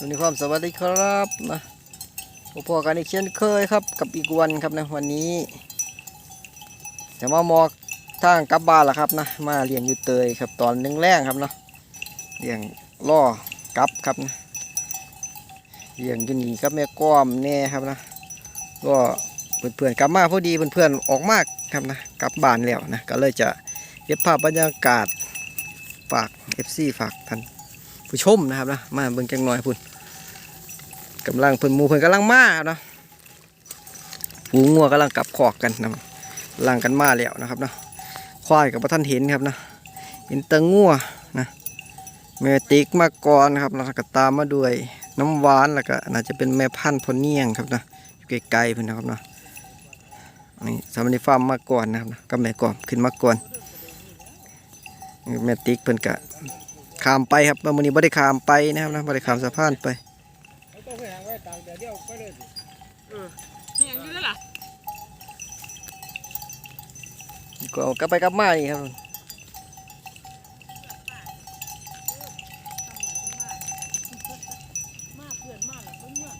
สวัสดีความสวัสดีครับนะพบกันอีกเช่นเคยครับ กับอีกวันครับในวันนี้ จะมามอกทางกลับบ้านละครับนะมาเลี้ยงอยู่เตยครับตอนนึงแรงครับเนาะเลี้ยงล่อกลับครับนะเลี้ยงอยู่นี่กับแม่ก้อมแน่ครับนะก็เพื่อนๆกลับมาพอดีเพื่อนๆออกมากครับนะกลับบ้านแล้วนะก็เลยจะเก็บภาพบรรยากาศฝาก FC ฝากท่านผู้ชมนะครับนะมาเบิ่งจังหน่อยพุ่น กำลังเพิ่นมูเพิ่นกำลังมาครับนะฝูงัวกำลังกลับขอกกันนะลังกันมาแล้วนะครับเนาะควายกับพระท่านเห็นครับเนาะเห็นแตะงัวนะแม่ติ๊กมาก่อนครับแล้วก็ตามมาด้วยน้ำหวานแล้วก็น่าจะเป็นแม่พันธุ์พเนียงครับนะไกลๆเพิ่นนะครับเนาะนี่สามนิฟาร์มมาก่อนนะครับกับแม่ก่อนขึ้นมาก่อนแม่ติ๊กเพิ่นกะขามไปครับวันนี้บ่ได้ขามไปนะครับนะบ่ได้ขามสะพานไป แหงอยู่แล้วล่ะก็กลับไปกลับมาอีกครับมาเพื่อนมาแล้วเพิ่นเมื่อ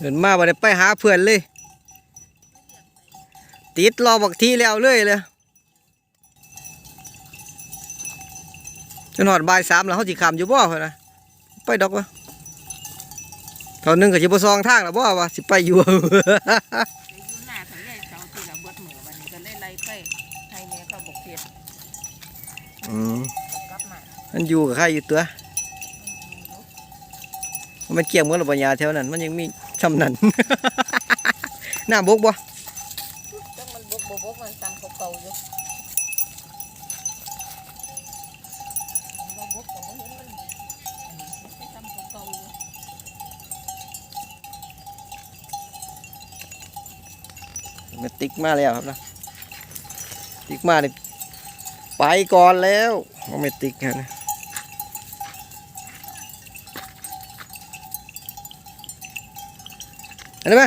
เห็นมาบ่ได้ไปหาเพื่อนเลย ติดรอบักทีแล้วเลยเลยจนหอดบ่ายสามแล้วเขาสิข้ามอยู่บ่เพิ่นนะไปดอกวะ เท่านึงก็สิบ่ซองทางแล้วบ่วะสิไปอยู่เดี๋ยวอยู่หน้าทะเลเสาที่ละเบิดมือวันนี้ก็เลยไล่ไปให้แม่เขาบอกเฮ็ดอืมกลับมามันอยู่กับใครอยู่ตัว มันเกี่ยงเหมือนระบายาแถวนั้น มันยังมีช่ำนั้นน้ำบกบ่ จังมันบกบกบกมันตามเก่าๆอยู่มันบกก็บ่เห็นมันอันนี้มันไปตามเก่าๆอยู่ มันติ๊กมาแล้วครับนะติ๊กมาเนี่ยไปก่อนแล้วมันไม่ติ๊กครับนะเห็นไหม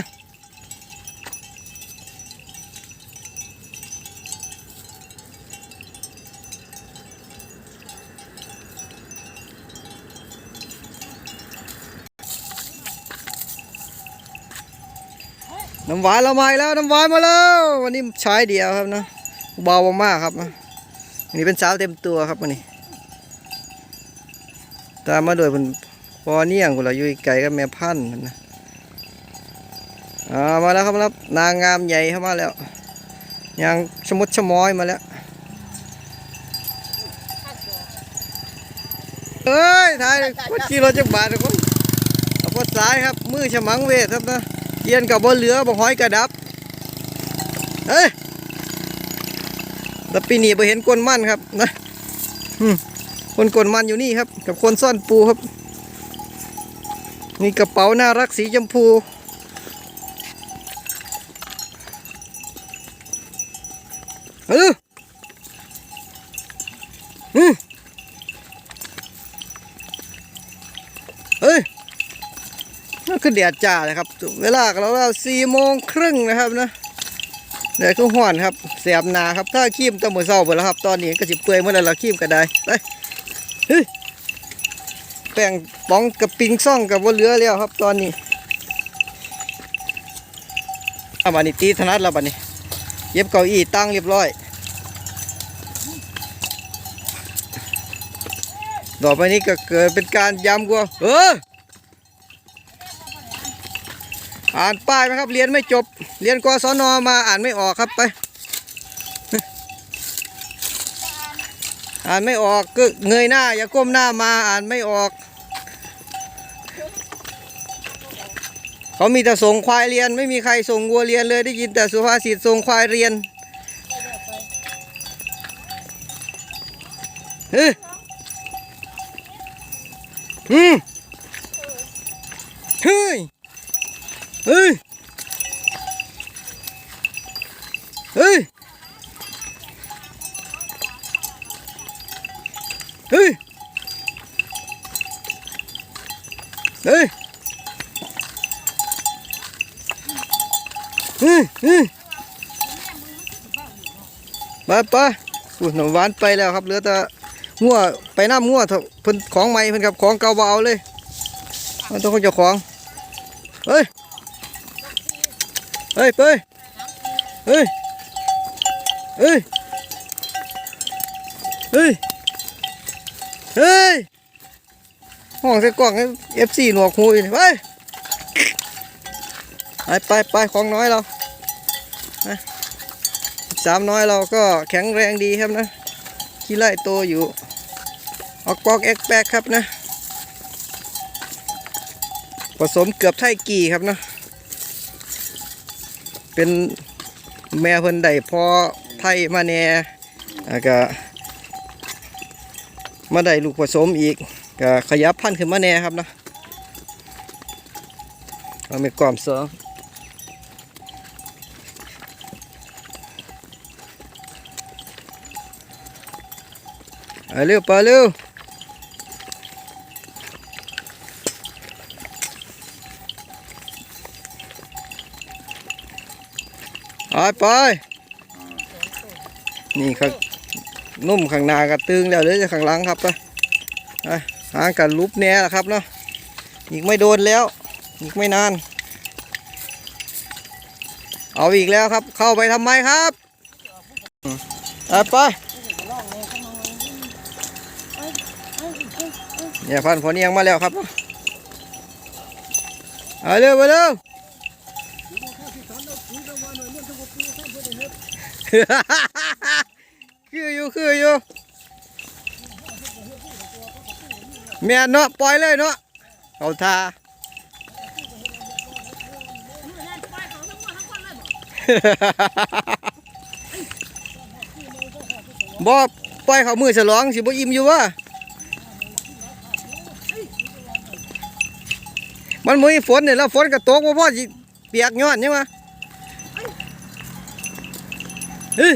น้ำหวานเรามาแล้วน้ำหวานมาแล้ว วันนี้ใช้เดียวครับนะเบามากๆครับนะอันนี้เป็นสาวเต็มตัวครับวันนี้ ตามมาโดยเป็นพอเนี่ยงคนละอยุยไก่กับแม่พันธุ์นะอ่ามาแล้วครับมาแล้วนางงามใหญ่เข้ามาแล้วยังชะมดชมอยมาแล้วเอ้ยถ่ายคนขี่รถจักรบาทคนเอาพดสายครับมือฉมังเวทครับนะ เยียนกับบนเหลือบ่ห้อยกระดับเอ้ยแต่ปีนี้ไปเห็นกวนมันครับนะอืมคนกดมันอยู่นี่ครับ กับคนซ่อนปูครับมีกระเป๋าน่ารักสีชมพูเอออืมเฮ้ยนั่น คือแดดจ้าเลยครับ เวลาเราเราสี่โมงครึ่งนะครับนะแดดก็ห่อนครับเสียบหนาครับถ้าขีมตะมือเศร้าไปแล้วครับ ตอนนี้ก็สิเปื่อยเมื่อไรเราขีมก็ได้ไปเฮ้ยแป้งป้องกับปิงซ่องกับว่าเหลือแล้วครับ ตอนนี้อาบันนี้ตีถนัดแล้วบันนี้ เย็บเก้าอี้ตั้งเรียบร้อยต่อไปนี้ก็เกิดเป็นการย้ำกว่าเออ อ่านป้ายไหมครับ เรียนไม่จบ เรียนกศนมาอ่านไม่ออกครับไป อ่านไม่ออกก็เงยหน้า อย่าก้มหน้ามาอ่านไม่ออก เขามีแต่ส่งควายเรียน ไม่มีใครส่งวัวเรียนเลยได้ยินแต่สุภาษิตส่งควายเรียนเฮ้ยอืมเฮ้ย เฮ้ย เฮ้ย เฮ้ย เฮ้ย เฮ้ย เฮ้ยไปไปอุ้ยหนมหวานไปแล้วครับเหลือแต่งัวไปน้ำงัวเพิ่นของใหม่เพิ่นครับของเก่าเอาเลยมันต้องของเจ้าของเฮ้ย เฮ้ยเป้ยเฮ้ยเฮ้ยเฮ้ยเฮ้ยห้องใส่กล่องเอฟซีหนวกหูยนี่ไปไปไปไปของน้อยเราสามน้อยเราก็แข็งแรงดีครับนะขี้ไล่โตอยู่ออกปอกแอกแปกครับนะ ผสมเกือบไทยกี่ครับนะ เป็นแม่เพิ่นได้พอไทยมาแน่แล้วก็มาได้ลูกผสมอีกก็ขยับพันธุ์ขึ้นมาแน่ครับนะเอาไม่กล่อมเสริมไปเร็วไปเร็ว ไปไปนี่ครับนุ่มข้างหน้ากับตึงแล้วเหลยจะข้างหลังครับไปหางกันลุบแน่ละครับเนาะอีกไม่โดนแล้ว อีกไม่นาน เอาอีกแล้วครับ เข้าไปทำไมครับไปไปเนี่ยพันพอเนียงมาแล้วครับเอาเร็วไปเร็ว คืออยู่คืออยู่แม่นเนาะปล่อยเลยเนาะเอาทาบ่ปล่อยเขามือฉลองสิบ่อิ่มอยู่วะมันบ่มีฝนเนี่ยแล้วฝนก็ตกบ่พอเปียกย้อนใช่ไหม เฮ้ย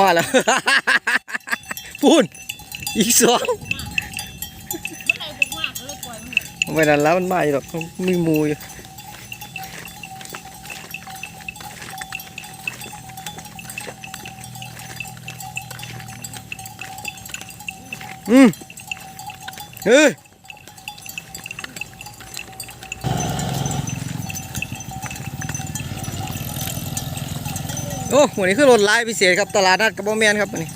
มาแล้ว พูนอีกสองมันไหลบกมากเลยปล่อยมันไม่นานแล้วมันมาอยู่หรอกมีมูอยู่อืมเฮ้ย โอ้วันนี้คือรถไลายพิเศษครับตลาดนัดกระบอกแมนครับวันนี้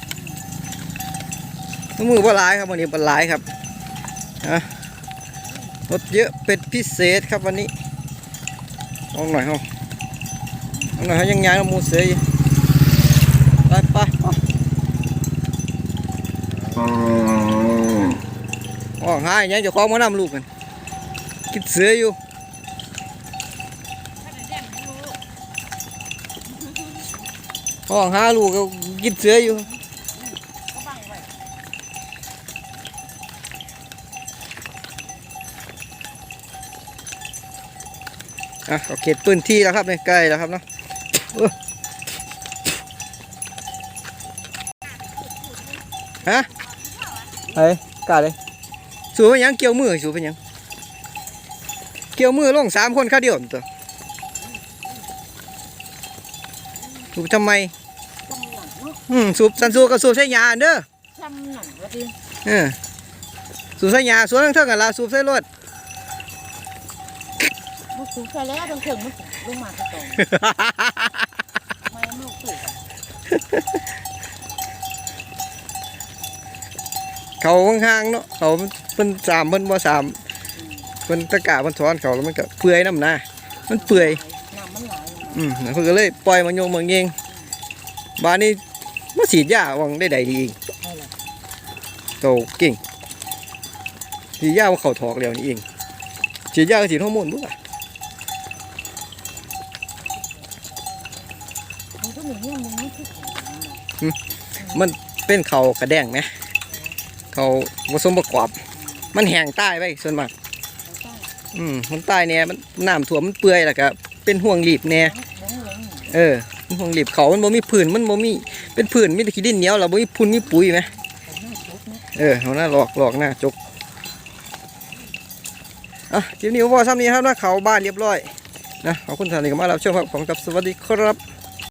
มือบ่หลายครับวันนี้บ่หลายครับอะรถเยอะเป็นพิเศษครับวันนี้ลองหน่อยเฮาลองหน่อยเขายังย้ายน้ำมูเสืออยู่ไปไปไปอ๋อหายยังจะคล้องมานำลูกกันกินเสืออยู่ ห้องหาลูกก็กินเสืออยู่อะก็เขตพื้นที่แล้วครับเนี่ยใกล้แล้วครับเนาะเออฮะไอ้กาเลยสูบเป็นยังเกี่ยวมือสูบเป็นยังเกี่ยวมือลงสามคนข้าเดียวตัวสูบทำไม จำหนังเนาะ อืมสูบสันสูบกับสูบใช้ยาเด้อจำหนังว่าดิเออสูบใช้ยาส่วนทั้งเท่ากันละสูบใช้รถมันสูงใส่แล้วทั้งเถิงมันลงมากระตองไม่ลูกสูงเขาห่างๆเนาะเขาเป็นสามเพิ่นบ่สามเพิ่นตะกร้าเพิ่นถอนเขาแล้วมันก็เปื่อยน้ำหน้ามันเปื่อยน้ำมันไหลอืมแล้วเพิ่นก็เลยปล่อยมันโยงเมืองเองบ้านนี้ มาฉีดยาวังได้ใดดีเองได้เลยโตเก่งฉีดยาว่าเขาถอกแล้วนี่เองฉีดยาก็ฉีดฮอร์โมนบ่ล่ะโอ้ก็เหมือนเนี่ยมันไม่คือของมันเป็นเขากระแดงไหมเขาผสมประกอบ มันแห้งใต้ไปส่วนมากอืมมันใต้เนี่ยมันน้ำท่วมมันเปื่อยแล้วก็เป็นห่วงหลีบเนี่ยหลงหลงเออมันห่วงหลีบเขามันบ่มีพื้นมันบ่มี เป็นพื้นมีแต่ขี้ดินเหนียวแล้วบ่มีพุ่นไม่ปุ๋ยไหมเออเอาหน้าหลอกหลอกหน้าจกอะคลิปนี้ผมบอกซ้ำนี้ครับนะเขาบ้านเรียบร้อยนะขอบคุณท่านที่เข้ามารับชมครับของกับสวัสดีครับ